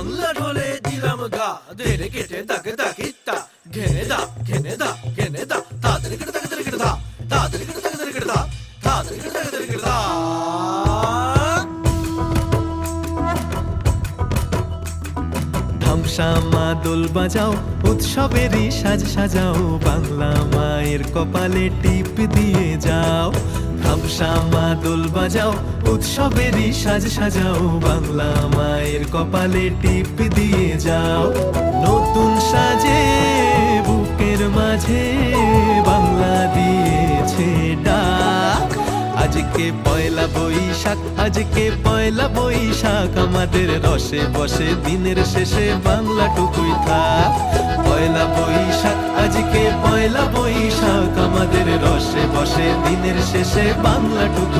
বাংলা ঢোলে দিলাম গা। ধেরে কেটে দাকে দাকিত্তা ঘেনে দা ঘেনে দা ঘেনে দা। তাদের কেটে দাকে দাকে দা। তাদের কেটে দাকে দাকে দা। তাদের কেটে দাকে দাকে দা। ধ্বংসা মা দোল বাজাও, উৎসবেরই সাজ সাজাও, বাংলা মায়ের কপালে টিপ দিয়ে যাও। ধ্বংসা মা দোল বাজাও, উৎসবেরই সাজ সাজাও, বাংলা মায়ের কপালে টিপ দিয়ে যাও। নতুন সাজে, বুকের মাঝে বাংলা দিয়েছে ডাক। আজকে পয়লা বৈশাখ, আজকে পয়লা বৈশাখ, আমাদের রসে বসে দিনের শেষে বাংলা টুকুই থাক। পয়লা বৈশাখ, আজকে দিনের শেষে বাংলা টুকুই থাক